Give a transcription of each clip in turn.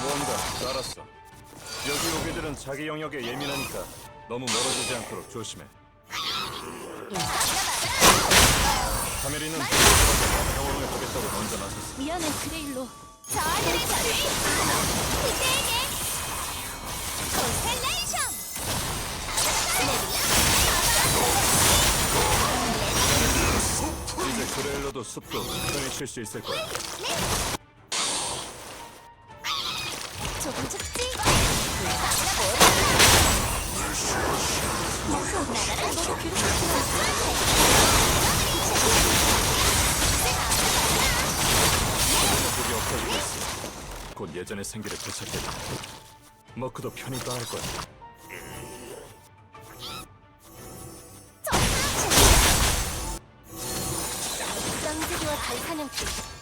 뭔가 알았어. 여기 오게들은 자기 영역에 예민하니까 너무 멀어지지 않도록 조심해. 카메리는 경험을 보겠다고 먼저 나섰어. 미안해 그레일로 저들의 별을 그대에게 콘스텔레이션 이제 그레일로도 숲도 편히 쉴 수 있을 거야. 조금 춥지? 곧 예전의 생기를 되찾겠다. 머크도 편히 떠날 거야. 쌍지기와 달사냥꾼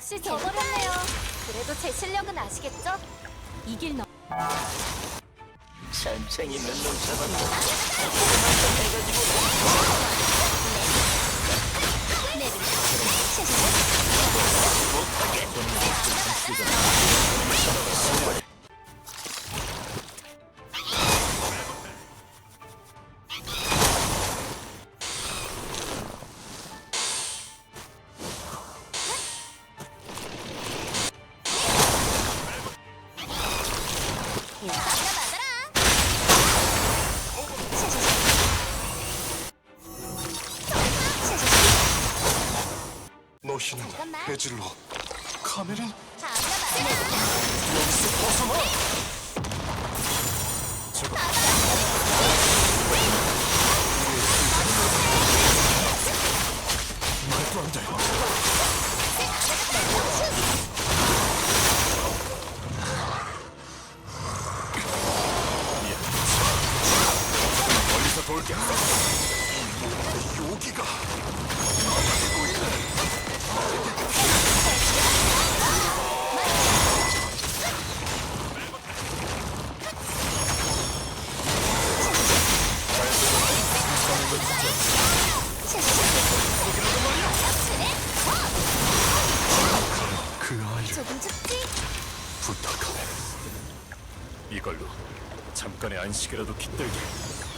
역시 저버렸네요. 그래도 제 실력은 아시겠죠? 이길 너. 잔챙이 몇놈 잡았다. 너희는. 해질러 카메린 말도 안 돼. 그 아이를? 부탁하네 이걸로 잠깐의 안식이라도 깃들게.